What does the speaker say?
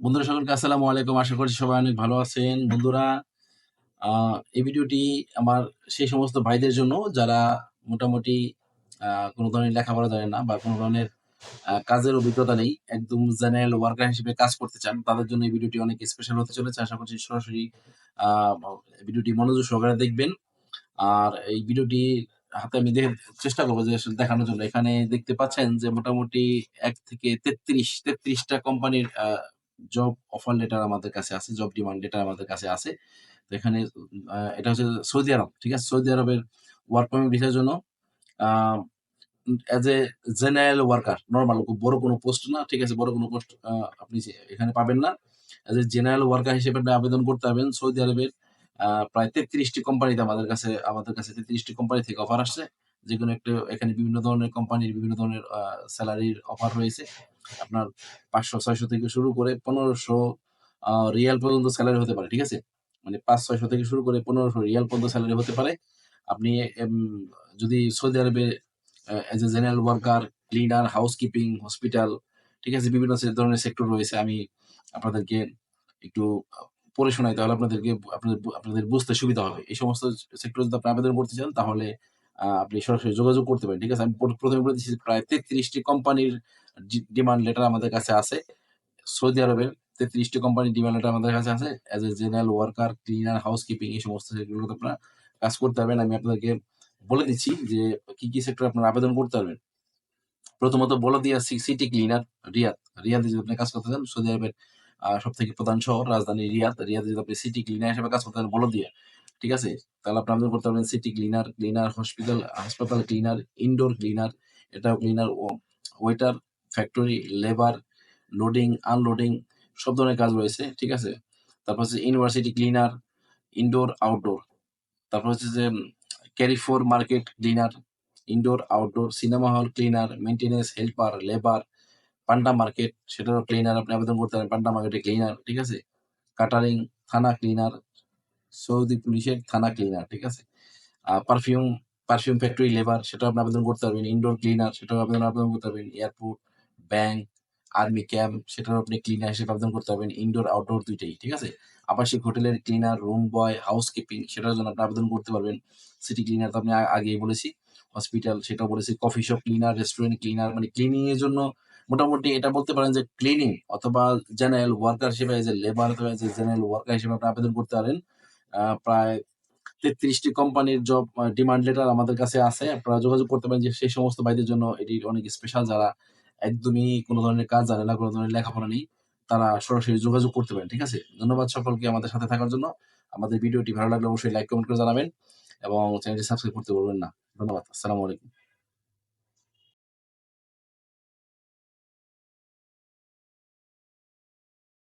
বন্ধুরা সকলকে আসসালামু আলাইকুম। আশা করছি সবাই অনেক ভালো আছেন। বন্ধুরা এই ভিডিওটি আমার সেই সমস্ত ভাইদের জন্য যারা মোটামুটি কোন ধরনের লেখাপড়া জানে না বা কোন ধরনের কাজের অভিজ্ঞতা নেই। একদম জেনারেল ওয়ার্কার হিসেবে কাজ করতে চান। তাদের জন্য এই ভিডিওটি অনেক স্পেশাল হতে চলেছে। আশা করছি সরাসরি ভিডিওটি মনোযোগ সহকারে দেখবেন। আর এই ভিডিওটি হাতে আমি চেষ্টা করব যে দেখানোর জন্য। এখানে দেখতে পাচ্ছেন যে মোটামুটি এক থেকে তেত্রিশ, তেত্রিশটা কোম্পানির জব অফার লেটার আমাদের কাছে আছে। জব ডিমান্ড লেটার আমাদের কাছে আছে। তো এখানে এটা হচ্ছে সৌদি আরব। ঠিক আছে? সৌদি আরবের ওয়ার্ক পারমিট ভিসার জন্য as a general worker normal বড় কোনো পোস্ট না। ঠিক আছে? বড় কোনো পোস্ট আপনি এখানে পাবেন না। এজ এ জেনারেল ওয়ার্কার হিসেবে আবেদন করতে পারবেন সৌদি আরবের প্রায় তেত্রিশটি কোম্পানিতে আমাদের কাছে আমাদের কাছে তেত্রিশটি কোম্পানি থেকে অফার আসছে। যেকোনো একটা এখানে বিভিন্ন ধরনের কোম্পানির বিভিন্ন ধরনের আ সেলারির অফার রয়েছে। আপনার ৫০০-৬০০ থেকে শুরু করে ১৫০০ আ রিয়াল পর্যন্ত সেলারি হতে পারে। ঠিক আছে? মানে ৫০০-৬০০ থেকে শুরু করে ১৫০০ রিয়াল পর্যন্ত সেলারি হতে পারে। আপনি যদি সৌদি আরবে as a general worker, cleaner, housekeeping, hospital, ঠিক আছে? বিভিন্ন ধরনের সেক্টর রয়েছে। আমি আপনাদেরকে একটু পড়ে শোনাই তাহলে আপনাদেরকে আপনাদের আপনাদের বুঝতে সুবিধা হবে। এই সমস্ত সেক্টর যদি আপনি আবেদন করতে চান তাহলে আপনি সরাসরি যোগাযোগ করতে পারেন। ঠিক আছে? আমি প্র ১ম বলে দিচ্ছি প্রায় ৩৩ টি কোম্পানির ডিমান্ড লেটার আমাদের কাছে আছে। সৌদি আরবের ৩৩ টি কোম্পানির ডিমান্ড লেটার আমাদের কাছে আছে। As a general worker, cleaner, housekeeping এই সমস্ত সেক্টরগুলোতে আপনারা কাজ করতে পারবেন। আমি আপনাদেরকে বলে দিচ্ছি যে কি, কি সেক্টরে আপনারা আবেদন করতে পারবেন। প্রথমত বলদিয়া সি সিটি ক্লিনার রিয়াদ। রিয়াদে যদি আপনি কাজ করতে চান সৌদি আরবের সব থেকে প্রধান শহর রাজধানী রিয়াদ। রিয়াদে যদি আপনি সিটি ক্লিনার হিসেবে কাজ করতে চান বলদিয়া। ঠিক আছে? তাহলে আপনি আবেদন করতে পারবেন সিটি ক্লিনার, ক্লিনার হসপিটাল হাসপাতাল ক্লিনার, ইনডোর ক্লিনার, এটাও ক্লিনার ও waiter, factory, labour, loading, unloading সব ধরনের কাজ রয়েছে। ঠিক আছে? তারপর হচ্ছে ইউনিভার্সিটি ক্লিনার, ইনডোর, আউটডোর। তারপর হচ্ছে যে Carrefour market cleaner, indoor, outdoor, cinema hall cleaner, maintenance helper, labour, Panda market সেটারও ক্লিনার আপনি আবেদন করতে পারেন। পান্ডা মার্কেটে ক্লিনার। ঠিক আছে? কাটারিং থানা ক্লিনার, সৌদি পুলিশের থানা ক্লিনার। ঠিক আছে? পারফিউম, পারফিউম ফ্যাক্টরি লেবার সেটাও আপনি আবেদন করতে পারবেন। ইনডোর ক্লিনার সেটাও আবেদন আবেদন করতে পারবেন। এয়ারপোর্ট, ব্যাংক, আর্মি ক্যাম্প সেটারও আপনি ক্লিনার হিসেবে আবেদন করতে পারবেন। ইনডোর, আউটডোর দুইটাই ঠিক আছে? আবাসিক হোটেলের ক্লিনার, রুম বয়, হাউসকিপিং সেটার জন্য আপনি আবেদন করতে পারবেন। সিটি ক্লিনার তো আপনি আগেই বলেছি। হসপিটাল সেটাও বলেছি। Coffee shop cleaner, restaurant cleaner মানে ক্লিনিং এর জন্য মোটামুটি এটা বলতে পারেন যে ক্লিনিং অথবা জেনারেল ওয়ার্কার হিসেবে এজ এ লেবার অথবা এজ এ জেনারেল ওয়ার্কার হিসেবে আপনি আবেদন করতে পারেন। প্রায় ৩৩ টি কোম্পানির জব ডিমান্ড লেটার আমাদের কাছে আছে। আপনারা যোগাযোগ করতে পারেন যে সেই সমস্ত ভাইদের জন্য এটি অনেক স্পেশাল যারা একদমই কোনো ধরনের কাজ জানে না, কোনো ধরনের লেখাপড়া নেই। তারা সরাসরি যোগাযোগ করতে পারেন। ঠিক আছে? ধন্যবাদ সকলকে আমাদের সাথে থাকার জন্য। আমাদের ভিডিওটি ভালো লাগলে অবশ্যই লাইক, কমেন্ট করে জানাবেন এবং চ্যানেলটি সাবস্ক্রাইব করতে বলবেন না। ধন্যবাদ। আসসালামু আলাইকুম।